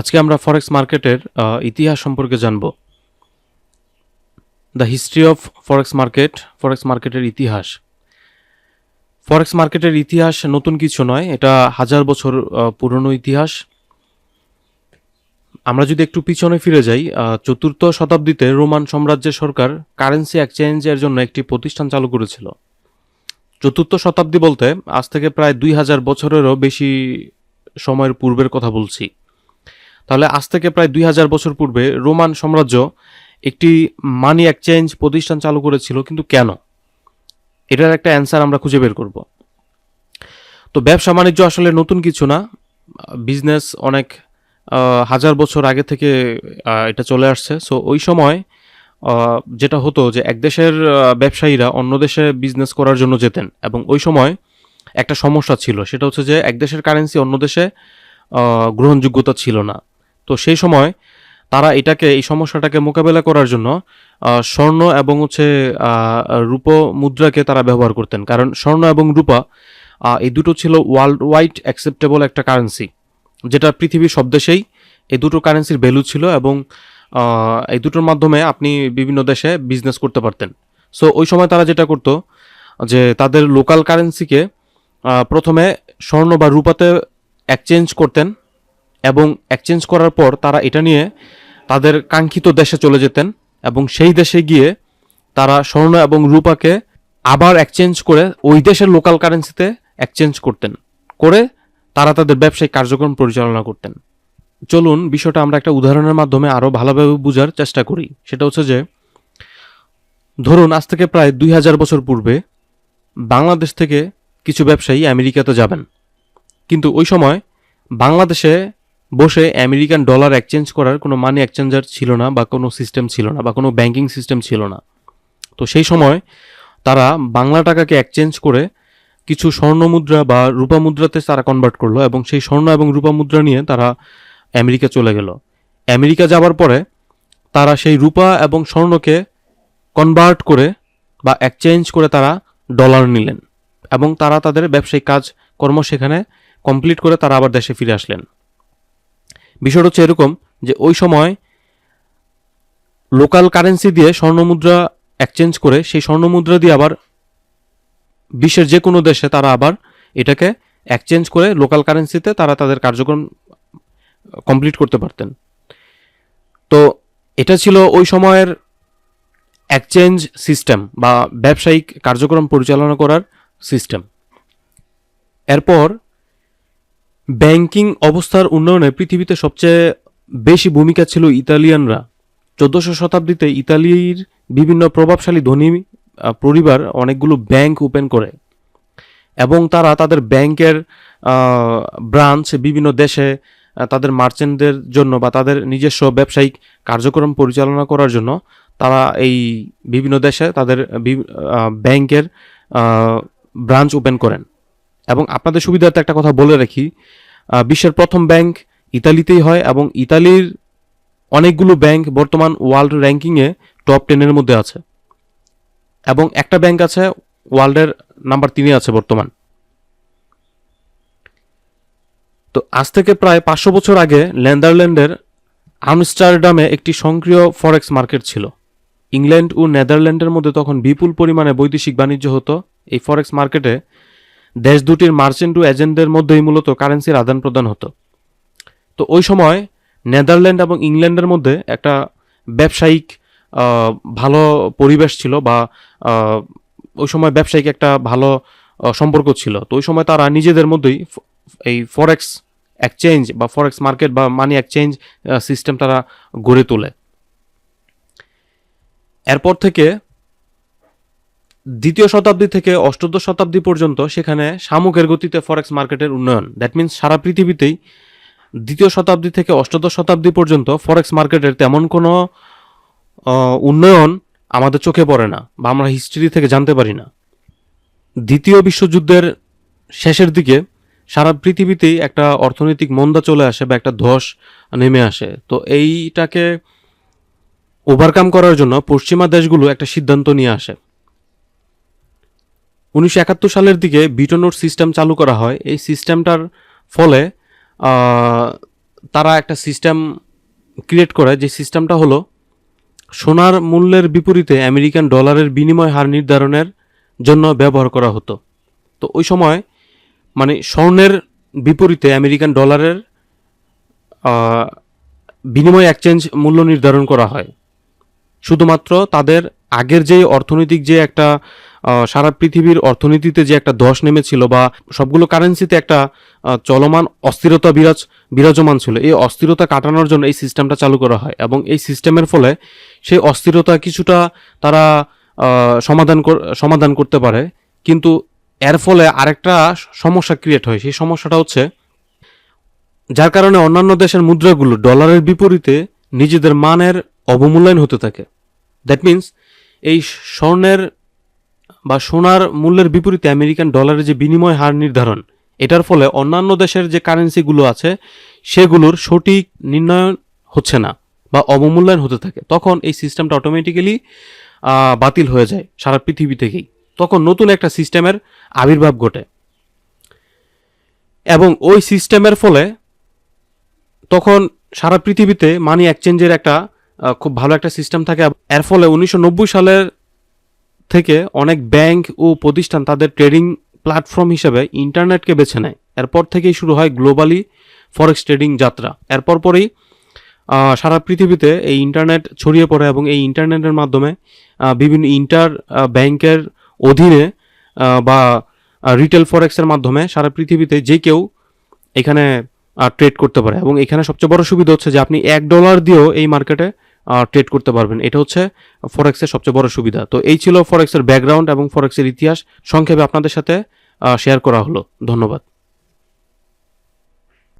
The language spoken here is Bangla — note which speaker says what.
Speaker 1: আজকে আমরা ফরেক্স মার্কেটের ইতিহাস সম্পর্কে জানব। The history of forex market forex মার্কেটের ইতিহাস। ফরেক্স মার্কেটের ইতিহাস নতুন কিছু নয়, এটা হাজার বছর পুরনো ইতিহাস। আমরা যদি একটু পিছনে ফিরে যাই চতুর্থ শতাব্দীতে রোমান সাম্রাজ্যের সরকার কারেন্সি এক্সচেঞ্জের জন্য একটি প্রতিষ্ঠান চালু করেছিল। চতুর্থ শতাব্দী বলতে আজ থেকে প্রায় দুই হাজার বছরেরও বেশি সময়ের পূর্বের কথা বলছি। তাহলে আজ থেকে প্রায় দুই হাজার বছর পূর্বে রোমান সাম্রাজ্য একটি মানি এক্সচেঞ্জ প্রতিষ্ঠান চালু করেছিল, কিন্তু কেন? এটার একটা অ্যান্সার আমরা খুঁজে বের করব। তো ব্যবসা বাণিজ্য আসলে নতুন কিছু না। বিজনেস অনেক হাজার বছর আগে থেকে এটা চলে আসছে। সো ওই সময় যেটা হতো যে এক দেশের ব্যবসায়ীরা অন্য দেশে বিজনেস করার জন্য যেতেন এবং ওই সময় একটা সমস্যা ছিল। সেটা হচ্ছে যে এক দেশের কারেন্সি অন্য দেশে গ্রহণযোগ্যতা ছিল না। তো সেই সময় তারা এটাকে, এই সমস্যাটাকে মোকাবেলা করার জন্য স্বর্ণ এবং হচ্ছে রূপ মুদ্রাকে তারা ব্যবহার করতেন। কারণ স্বর্ণ এবং রূপা এই দুটো ছিল ওয়ার্ল্ড ওয়াইড অ্যাকসেপ্টেবল একটা কারেন্সি যেটা পৃথিবীর সব দেশেই এই দুটো কারেন্সির ভ্যালু ছিল এবং এই দুটোর মাধ্যমে আপনি বিভিন্ন দেশে বিজনেস করতে পারতেন। সো ওই সময় তারা যেটা করতো, যে তাদের লোকাল কারেন্সিকে প্রথমে স্বর্ণ বা রূপাতে এক্সচেঞ্জ করতেন এবং এক্সচেঞ্জ করার পর তারা এটা নিয়ে তাদের কাঙ্ক্ষিত দেশে চলে যেতেন এবং সেই দেশে গিয়ে তারা স্বর্ণ এবং রূপাকে আবার এক্সচেঞ্জ করে ওই দেশের লোকাল কারেন্সিতে এক্সচেঞ্জ করতেন, করে তারা তাদের ব্যবসায়িক কার্যক্রম পরিচালনা করতেন। চলুন বিষয়টা আমরা একটা উদাহরণের মাধ্যমে আরও ভালোভাবে বোঝার চেষ্টা করি। সেটা হচ্ছে যে, ধরুন আজ থেকে প্রায় দুই হাজার বছর পূর্বে বাংলাদেশ থেকে কিছু ব্যবসায়ী আমেরিকাতে যাবেন। কিন্তু ওই সময় বাংলাদেশে বসে আমেরিকান ডলার এক্সচেঞ্জ করার কোনো মানি এক্সচেঞ্জার ছিল না বা কোনো সিস্টেম ছিল না বা কোনো ব্যাংকিং সিস্টেম ছিল না। তো সেই সময় তারা বাংলা টাকাকে এক্সচেঞ্জ করে কিছু স্বর্ণ মুদ্রা বা রূপা মুদ্রাতে তারা কনভার্ট করল এবং সেই স্বর্ণ এবং রূপা মুদ্রা নিয়ে তারা আমেরিকা চলে গেল। আমেরিকা যাবার পরে তারা সেই রূপা এবং স্বর্ণকে কনভার্ট করে বা এক্সচেঞ্জ করে তারা ডলার নিলেন এবং তারা তাদের ব্যবসায়িক কাজ কর্ম সেখানে কমপ্লিট করে তারা আবার দেশে ফিরে আসলেন। বিষয়টা হচ্ছে এরকম যে ওই সময় লোকাল কারেন্সি দিয়ে স্বর্ণমুদ্রা এক্সচেঞ্জ করে সেই স্বর্ণমুদ্রা দিয়ে আবার বিশ্বের যে কোনো দেশে তারা আবার এটাকে এক্সচেঞ্জ করে লোকাল কারেন্সিতে তারা তাদের কার্যক্রম কমপ্লিট করতে পারতেন। তো এটা ছিল ওই সময়ের এক্সচেঞ্জ সিস্টেম বা ব্যবসায়িক কার্যক্রম পরিচালনা করার সিস্টেম এরপর ব্যাংকিং অবস্থার উন্নয়নে পৃথিবীতে সবচেয়ে বেশি ভূমিকা ছিল ইতালিয়ানরা। চোদ্দশো শতাব্দীতে ইতালির বিভিন্ন প্রভাবশালী ধনী পরিবার অনেকগুলো ব্যাংক ওপেন করে এবং তারা তাদের ব্যাংকের ব্রাঞ্চ বিভিন্ন দেশে তাদের মার্চেন্টদের জন্য বা তাদের নিজস্ব ব্যবসায়িক কার্যক্রম পরিচালনা করার জন্য তারা এই বিভিন্ন দেশে তাদের ব্যাংকের ব্রাঞ্চ ওপেন করেন। এবং আপনাদের সুবিধার্থে একটা কথা বলে রাখি বিশ্বের প্রথম ব্যাংক ইতালিতেই হয় এবং ইতালির অনেকগুলো ব্যাংক বর্তমান ওয়ার্ল্ড র্যাঙ্কিংয়ে টপ টেনের মধ্যে আছে। এবং একটা ব্যাংক আছে, ওয়ার্ল্ডের নাম্বার তিনে আছে বর্তমান। তো আজ থেকে প্রায় পাঁচশো বছর আগে নেদারল্যান্ডের আমস্টারডামে একটি সক্রিয় ফরেক্স মার্কেট ছিল। ইংল্যান্ড ও নেদারল্যান্ডের মধ্যে তখন বিপুল পরিমাণে বৈদেশিক বাণিজ্য হতো। এই ফরেক্স মার্কেটে দেশ দুটির মার্চেন্ট এজেন্টদের মধ্যেই মূলত কারেন্সির আদান প্রদান হতো। তো ওই সময় নেদারল্যান্ড এবং ইংল্যান্ডের মধ্যে একটা ব্যবসায়িক ভালো পরিবেশ ছিল বা ওই সময় ব্যবসায়িক একটা ভালো সম্পর্ক ছিল। তো ওই সময় তারা নিজেদের মধ্যেই এই ফরেক্স এক্সচেঞ্জ বা ফরেক্স মার্কেট বা মানি এক্সচেঞ্জ সিস্টেম তারা গড়ে তোলে। এরপর থেকে দ্বিতীয় শতাব্দী থেকে অষ্টাদশ শতাব্দী পর্যন্ত সেখানে শামুকের গতিতে ফরেক্স মার্কেটের উন্নয়ন। দ্যাট মিন্স সারা পৃথিবীতেই দ্বিতীয় শতাব্দী থেকে অষ্টাদশ শতাব্দী পর্যন্ত ফরেক্স মার্কেটের তেমন কোনো উন্নয়ন আমাদের চোখে পড়ে না বা আমরা হিস্ট্রি থেকে জানতে পারি না। দ্বিতীয় বিশ্বযুদ্ধের শেষের দিকে সারা পৃথিবীতেই একটা অর্থনৈতিক মন্দা চলে আসে বা একটা ধস নেমে আসে। তো এইটাকে ওভারকাম করার জন্য পশ্চিমা দেশগুলো একটা সিদ্ধান্ত নিয়ে আসে। উনিশশো একাত্তর সালের দিকে বিটোনোট সিস্টেম চালু করা হয়। এই সিস্টেমটার ফলে তারা একটা সিস্টেম ক্রিয়েট করে, যে সিস্টেমটা হলো, সোনার মূল্যের বিপরীতে আমেরিকান ডলারের বিনিময় হার নির্ধারণের জন্য ব্যবহার করা হতো। তো ওই সময় মানে স্বর্ণের বিপরীতে আমেরিকান ডলারের বিনিময় এক্সচেঞ্জ মূল্য নির্ধারণ করা হয়। শুধুমাত্র তাদের আগের যে অর্থনৈতিক যে একটা সারা পৃথিবীর অর্থনীতিতে যে একটা ধস নেমেছিল বা সবগুলো কারেন্সিতে একটা চলমান অস্থিরতা বিরাজ, বিরাজমান ছিল, এই অস্থিরতা কাটানোর জন্য এই সিস্টেমটা চালু করা হয় এবং এই সিস্টেমের ফলে সেই অস্থিরতা কিছুটা তারা সমাধান সমাধান করতে পারে। কিন্তু এর ফলে আরেকটা সমস্যা ক্রিয়েট হয়, সেই সমস্যাটা হচ্ছে যার কারণে অন্যান্য দেশের মুদ্রাগুলো ডলারের বিপরীতে নিজেদের মানের অবমূল্যায়ন হতে থাকে। দ্যাট মিন্স এই স্বর্ণের বা সোনার মূল্যের বিপরীতে আমেরিকান ডলারের যে বিনিময় হার নির্ধারণ, এটার ফলে অন্যান্য দেশের যে কারেন্সিগুলো আছে, সেগুলোর সঠিক নির্ণয়ন হচ্ছে না বা অবমূল্যায়ন হতে থাকে। তখন এই সিস্টেমটা অটোমেটিক্যালি বাতিল হয়ে যায় সারা পৃথিবী থেকেই। তখন নতুন একটা সিস্টেমের আবির্ভাব ঘটে। এবং ওই সিস্টেমের ফলে তখন সারা পৃথিবীতে মানি এক্সচেঞ্জের একটা খুব ভালো একটা সিস্টেম থাকে। এর ফলে উনিশশো নব্বই সালের থেকে অনেক ব্যাংক ও প্রতিষ্ঠান তাদের ট্রেডিং প্ল্যাটফর্ম হিসেবে ইন্টারনেটকে বেছে নেয়। এরপর থেকেই শুরু হয় গ্লোবালি ফরেক্স ট্রেডিং যাত্রা। এরপর পরেই সারা পৃথিবীতে এই ইন্টারনেট ছড়িয়ে পড়ে এবং এই ইন্টারনেটের মাধ্যমে বিভিন্ন ইন্টার ব্যাংকের অধীনে বা রিটেল ফরেক্সের মাধ্যমে সারা পৃথিবীতে যে কেউ এখানে ট্রেড করতে পারে। এবং এখানে সবচেয়ে বড় সুবিধা হচ্ছে যে আপনি এক ডলার দিয়েও এই মার্কেটে ট্রেড করতে পারবেন। এটা হচ্ছে ফরেক্সের সবচেয়ে বড় সুবিধা। তো এই ছিল ফরেক্সের ব্যাকগ্রাউন্ড এবং ফরেক্সের ইতিহাস। সংক্ষেপে আপনাদের সাথে শেয়ার করা হলো। ধন্যবাদ।